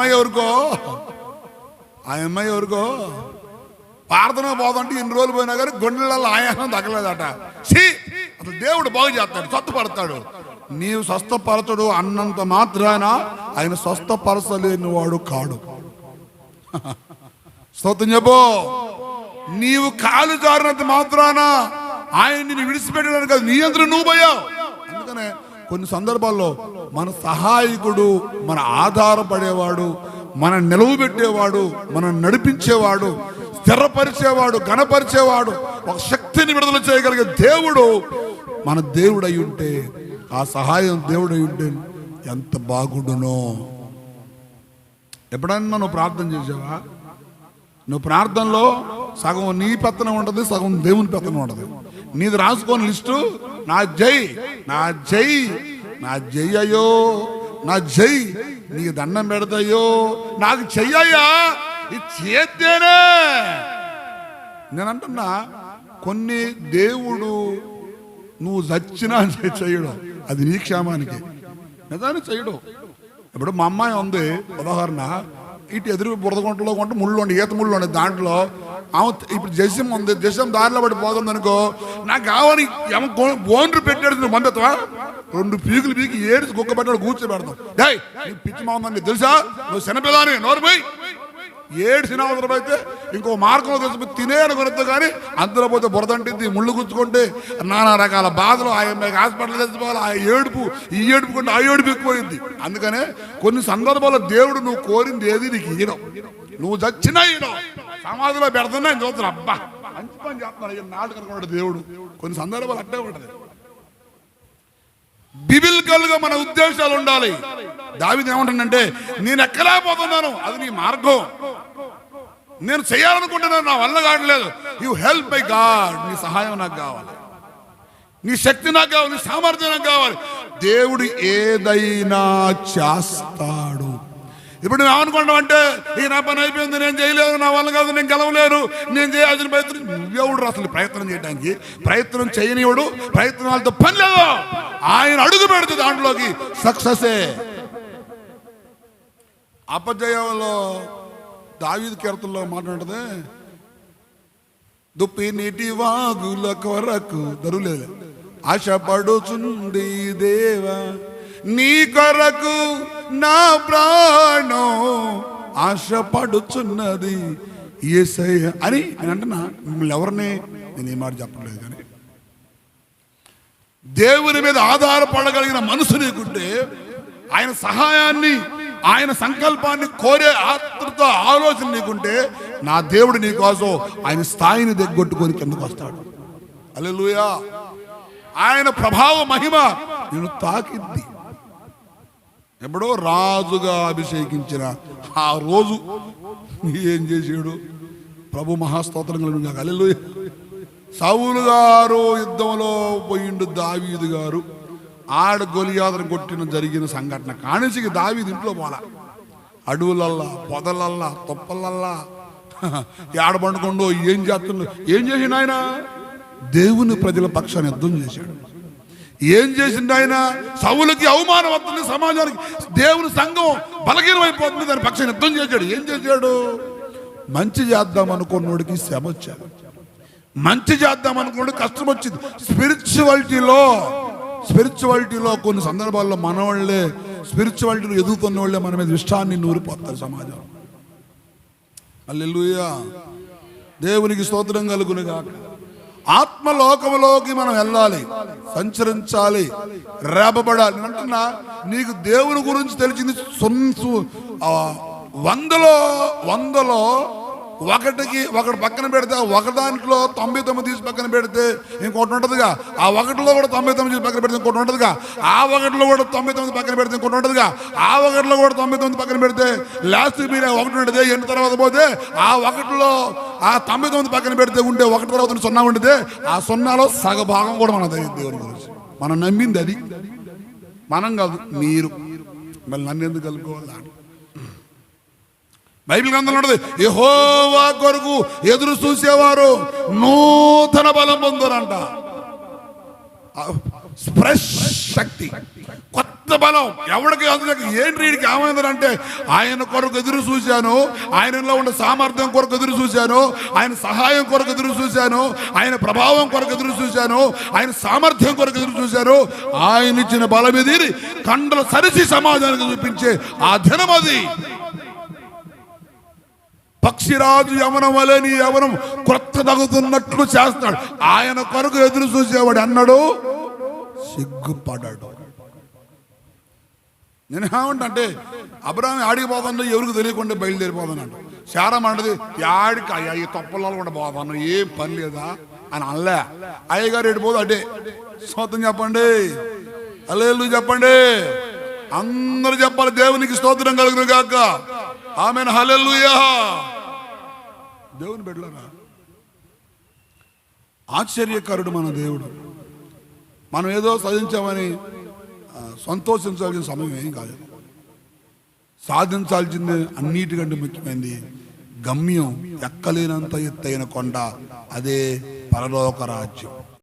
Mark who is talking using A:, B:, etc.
A: అమ్మాయి ఎవరికో? ఆ అమ్మాయి ఎవరికో? ప్రార్థన పోదంటే ఇన్ని రోజులు పోయినా కానీ గుండెలలో ఆయాసం తగ్గలేదట. ఛీ! అసలు దేవుడు బాగు చేస్తాడు స్వస్థపడతాడు. నీవు స్వస్థపరచడు అన్నంత మాత్రాన ఆయన స్వస్థపరచలేని వాడు కాడు. స్తోత్రం చెప్పు. నీవు కాలు జారినంత మాత్రాన ఆయన నిన్ను విడిచిపెట్టడానికి నియంత్రణ నీ నువ్వు పోయావు. కొన్ని సందర్భాల్లో మన సహాయకుడు మన ఆధారపడేవాడు మన నిలవ పెట్టేవాడు మనం నడిపించేవాడు స్థిరపరిచేవాడు గణపరిచేవాడు ఒక శక్తిని విడుదల చేయగలిగే దేవుడు మన దేవుడు అయి ఉంటే ఆ సహాయం దేవుడు అయి ఉంటే ఎంత బాగుండునో. ఎప్పుడన్నా నువ్వు ప్రార్థన చేసావా? నువ్వు ప్రార్థనలో సగం నీ పెత్తనం ఉండదు సగం దేవుని పెత్తనం ఉండదు నీది రాసుకొని లిస్టు నా జై. నా జై నా జై అయ్యో నా జై నీకు దండం పెడతాయో. నాకు చెయ్యయ్యా ఇది చేస్తేనే నేను అంటున్నా కొన్ని దేవుడు నువ్వు చచ్చినా చేయడం. అది నీ క్షేమానికి. నిజాన్ని చేయడం. ఇప్పుడు మా అమ్మాయి ఉంది ఉదాహరణ ఇటు ఎదురు బురదగుంటలో కొంటే ముళ్ళు ఉండి ఈత ముళ్ళు ఉండే దాంట్లో ఆమె ఇప్పుడు జసం ఉంది. జసం దారిలో పడి పోతుంది అనుకో నాకు కావాలి ఏమో బోన్లు పెట్టాడు నువ్వు పంపిస్తావా రెండు పీకులు పీకి ఏడు కుక్క పెట్టాడు కూర్చోబెడతాం. డేయ్ నీ పిచ్చి మామందని తెలుసా? నువ్వు శనపిల్లని నోరు పోయి ఏడు సినిమాలు అయితే ఇంకో మార్గంలో తెలిసి తినే అనుకున్నది కానీ అందులో పోతే బురదంటింది ముళ్ళు గుచ్చుకుంటే నానా రకాల బాధలు ఆయన హాస్పిటల్ తెచ్చిపోవాలి ఆ ఏడుపు ఈ ఏడుపు కొంటే ఆ ఏడుపు ఎక్కువైంది. అందుకనే కొన్ని సందర్భాల్లో దేవుడు నువ్వు కోరింది ఏది నీకు ఇయ్యడం నువ్వు చచ్చినా ఇయ్యడం సమాధిలో పెడుతున్నా నేను చూస్తున్నా. అబ్బా. మంచి పని చేస్తున్నాడు. నాటకం దేవుడు. కొన్ని సందర్భాలు అట్టే ఉంటది బిబిలికల్గా మన ఉద్దేశాలు ఉండాలి. దావిది ఏమంటానంటే నేను ఎక్కలేకపోతున్నాను. అది నీ మార్గం. నేను చేయాలనుకుంటున్నాను. నా వల్ల కావట్లేదు. యు హెల్ప్ మై గాడ్ నీ సహాయం నాకు కావాలి. నీ శక్తి నాకు కావాలి. నీ సామర్థ్యం నాకు కావాలి. దేవుడు ఏదైనా చేస్తాడు. ఇప్పుడు నువ్వు అనుకోవడం అంటే ఈ నా పని అయిపోయింది నేను చేయలేదు నా వల్ల కాదు నేను గెలవలేరు నేను చేయాల్సిన ప్రయత్నం నువ్వెవడు అసలు ప్రయత్నం చేయడానికి? ప్రయత్నం చేయనివాడు ప్రయత్నాలతో పని లేదు. ఆయన అడుగు పెడితే దాంట్లోకి సక్సెసే అపజయంలో దావీదు కీర్తనలో మాట్లాడుతుంది దుప్పి నీటి వాగుల కొరకు దరులేదు ఆశపడుచుంది దేవా నీ కొరకు నా ప్రాణం ఆశపడుచున్నది. ఏసై అని నేను అంటున్నా మిమ్మల్ని ఎవరిని? నేను ఏ మాట చెప్పలేదు కానీ. దేవుని మీద ఆధారపడగలిగిన మనసు నీకుంటే ఆయన సహాయాన్ని ఆయన సంకల్పాన్ని కోరే ఆతృత ఆలోచన నీకుంటే నా దేవుడు నీకోసం ఆయన స్థాయిని దిగ్గొట్టుకొని కిందకు వస్తాడు. అల్లెలుయా ఆయన ప్రభావ మహిమ నేను తాకిద్ది. ఎప్పుడో రాజుగా అభిషేకించిన ఆ రోజు ఏం చేసాడు? ప్రభు మహాస్తోత్రం కలిగిన అల్లెలుయ సౌలు గారు యుద్ధంలో పోయిండు దావీదు గారు. ఆడ గొలియాదను కొట్టిన జరిగిన సంఘటన కానిసికి దావీదు ఇంట్లో పోలా. అడవులల్లా పొదలల్లా తొప్పలల్లా. ఏడ పండుకుండో ఏం చేస్తుండో ఏం చేసిండు ఆయన? దేవుని ప్రజల పక్షాన్ని యుద్ధం చేశాడు. ఏం చేసిండు ఆయన? సవులకి అవమానం వస్తుంది సమాజానికి. దేవుని సంఘం బలహీనమైపోతుంది దాని పక్షాన్ని యుద్ధం చేశాడు. ఏం చేశాడు? మంచి చేద్దాం అనుకున్నోడికి శ్రమ వచ్చాడు. మంచి చేద్దాం అనుకున్నాడు కష్టం వచ్చింది. స్పిరిచువాలిటీలో స్పిరిచువాలిటీలో కొన్ని సందర్భాల్లో మన వాళ్ళే స్పిరిచువాలిటీలో ఎదుగుతున్న వాళ్ళే మన మీద ఇష్టాన్ని నూరిపోతారు సమాజం అల్లెలుయా దేవునికి స్తోత్రం కలుగును ఆత్మలోకంలోకి ఆత్మలోకములోకి మనం వెళ్ళాలి సంచరించాలి రేపబడాలి. నేను అంటున్నా నీకు దేవుని గురించి తెలిసింది సొంత వందలో వందలో ఒకటికి ఒకటి పక్కన పెడితే ఒకటి ఒక దాంట్లో తొంభై తొమ్మిది తీసి పక్కన పెడితే ఇంకోటి ఉంటుందిగా. ఆ ఒకటిలో కూడా తొంభై తొమ్మిది తీసి పక్కన పెడితే ఇంకోటి ఉంటుందిగా. ఆ ఒకటిలో కూడా తొంభై తొమ్మిది పక్కన పెడితే ఇంకోటి ఉంటుందిగా. ఆ ఒకటిలో కూడా తొంభై తొమ్మిది పక్కన పెడితే లాస్ట్ మీరు ఒకటి ఉంటుంది ఎన్ని తర్వాత పోతే ఆ ఒకటిలో ఆ తొంభై తొమ్మిది పక్కన పెడితే ఉంటే ఒకటి తర్వాత సున్నా ఉండితే ఆ సున్నాలో సగ భాగం కూడా మన దేవుని గురించి. మనం నమ్మింది అది. మనం కాదు మీరు. మళ్ళీ నన్ను ఎందుకు కలుపుకోవాలి? బైబిల్ గ్రంథంలో ఉండదు యహోవా కొరకు ఎదురు చూసేవారు నూతన బలం పొందరంట. ఫ్రెష్ శక్తి కొత్త బలం. ఎవరికి అందులోకి ఏంటి వీడికి ఏమైందంటే ఆయన కొరకు ఎదురు చూశాను ఆయనలో ఉన్న సామర్థ్యం కొరకు ఎదురు చూశాను ఆయన సహాయం కొరకు ఎదురు చూశాను ఆయన ప్రభావం కొరకు ఎదురు చూశాను ఆయన సామర్థ్యం కొరకు ఎదురు చూశాను. ఆయన ఇచ్చిన బలం ఇది కండలు సరిసి సమాజానికి చూపించే ఆ దినం అది పక్షిరాజు యవనం వలె నీ యవనం క్రొత్త తగుతున్నట్లు చేస్తాడు ఆయన కొరకు ఎదురు చూసేవాడు అన్నాడు? సిగ్గుపడ్డాడు నేను ఏమంటే అబ్రాహం ఆడికి పోతాను ఎవరికి తెలియకుండా బయలుదేరిపోతానంట. శారం అంటది ఆడికి అయ్యా ఈ తొప్పలలో కూడా పోతాను ఏం పని లేదా? అని అనలే. అయ్యగారు ఎడిపోదు అడే స్తోత్రం చెప్పండి. అల్లేళ్ళు చెప్పండి. అందరూ చెప్పాలి దేవునికి స్తోత్రం కలుగును కాక ఆమె హలెల్లుయా. దేవుని బిడ్డలరా ఆశ్చర్యకరుడు మన దేవుడు. మనం ఏదో సాధించామని సంతోషించాల్సిన సమయం ఏం కాదు. సాధించాల్సింది అన్నిటికంటే ముఖ్యమైనది గమ్యం ఎక్కలేనంత ఎత్తైన కొండ అదే పరలోక రాజ్యం.